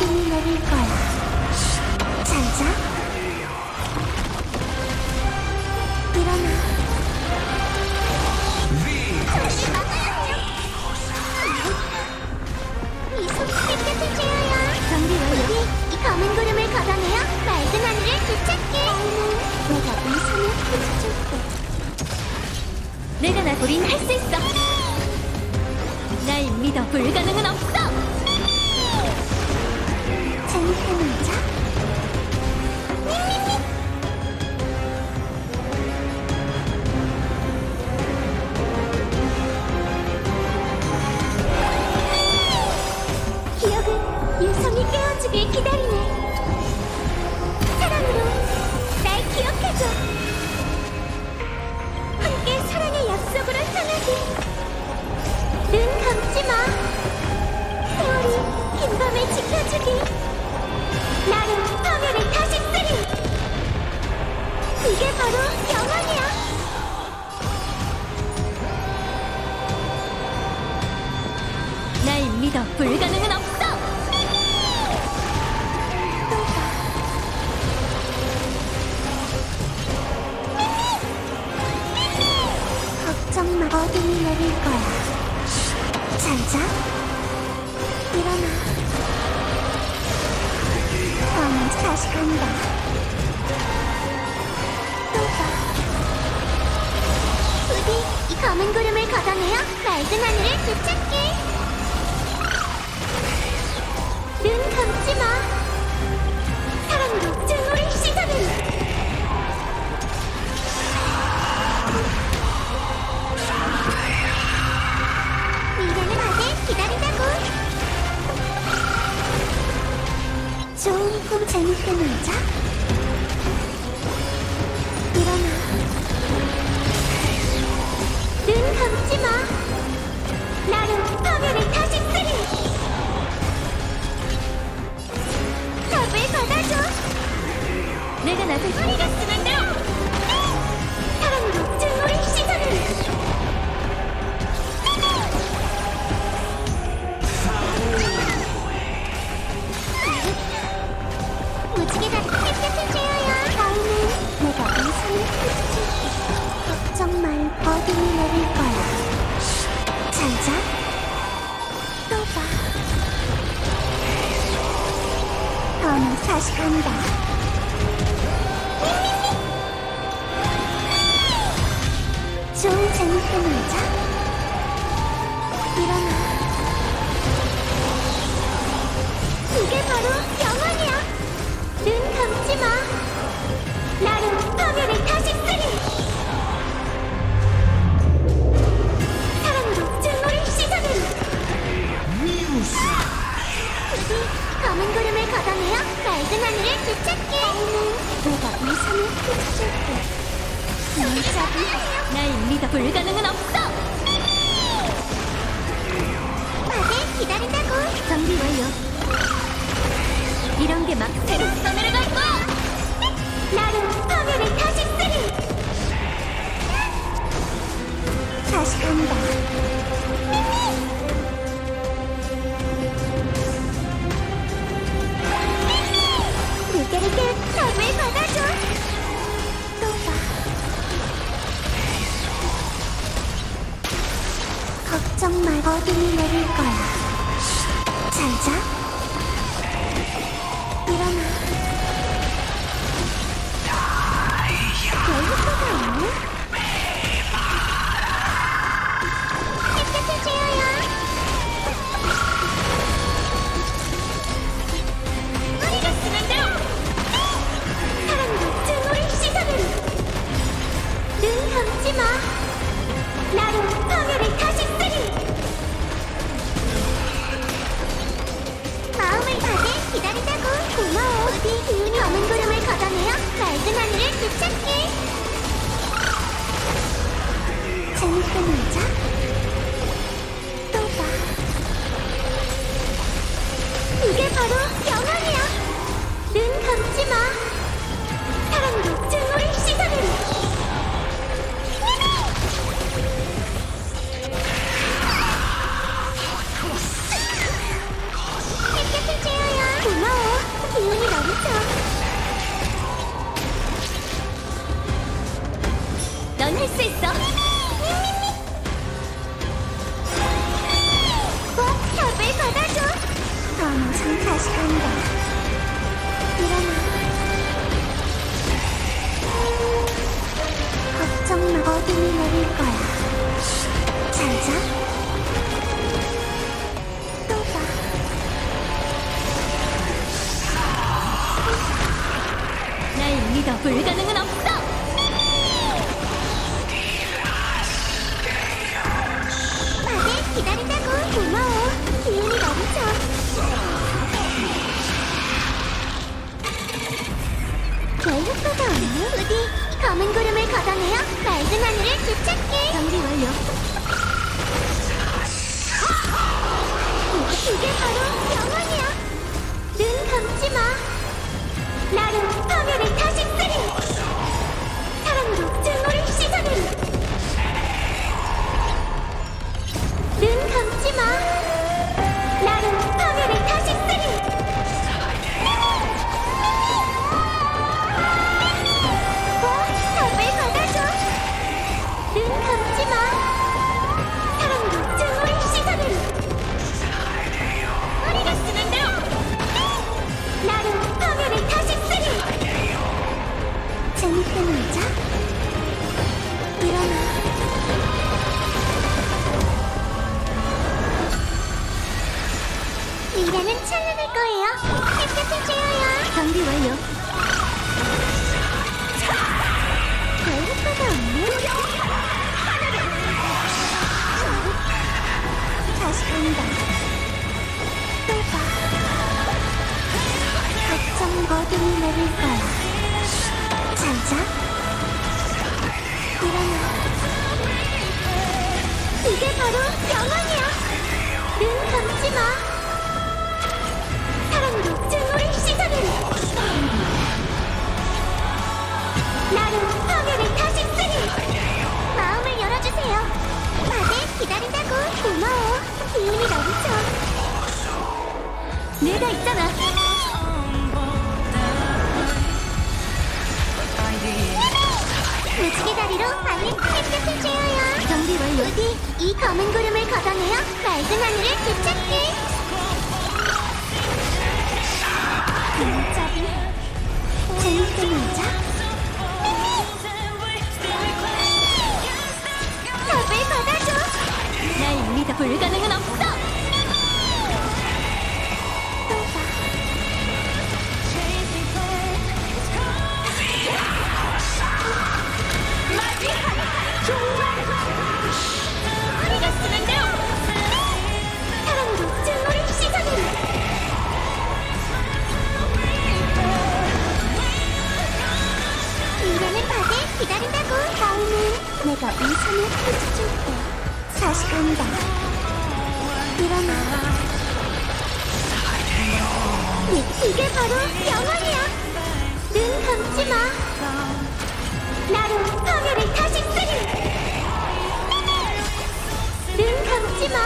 빙이 내릴 거야. 쉿, 자. 일어나. 이 손톱이 끝을 채워요. 경비 완료. 이 검은 구름을 걷어내어 맑은 하늘을 되찾게. 내가 이 손을 펼쳐줄게. 내가 나 우린 할 수 있어. 날 믿어 불가능은 없어. 함께하는 자? 기억은 유성이 깨워주길 기다리네. 사랑으로 날 기억해줘. 함께 사랑의 약속으로 향하길. 눈 감지 마. 세월이 긴 밤을 지켜주길. 나는 화면을 다시 쓰리! 이게 바로 영원이야! 날 믿어 불가능은 없어! 걱정 마. 어둠이 내릴 거야. 잘 자. 일어나. 다시 간다. 또 봐. 부디 이 검은 구름을 걷어내어 맑은 하늘을 되찾게. 눈 감지 마. 사랑도 재밌게 놀자. 장난감을 하자. 幸になれるから 도착해. 믿어 불가능은 없어! 다들 기다린다고. 고마워. 기운이 넘쳐. 별 효과가 없네. 부디? 검은 구름을 걷어내어 맑은 하늘을 되찾게. 정리 완료. 이게 바로 나로 파멸을 다시 쓰리 거예요. 햇볕을 쬐어요. 정리 완료. 별 효과가 없네 다시 간다. 또 봐. 걱정 모든 내릴 거야. 잘 자. 일어나. 이게 바로 영원이야. 눈 감지 마 내가 있잖아. 무지개 다리로 발린 햇볕을 쬐어요. 정리 완료 부디 이 검은 구름을 걷어내어 맑은 하늘을 되찾게 진짜비 재밌게 놀자. 답을 받아줘. 날 믿어 불가능 이- 이게 바로 영원이야 눈 감지 마. 나로 파멸을 다시 쓰리 눈 감지 마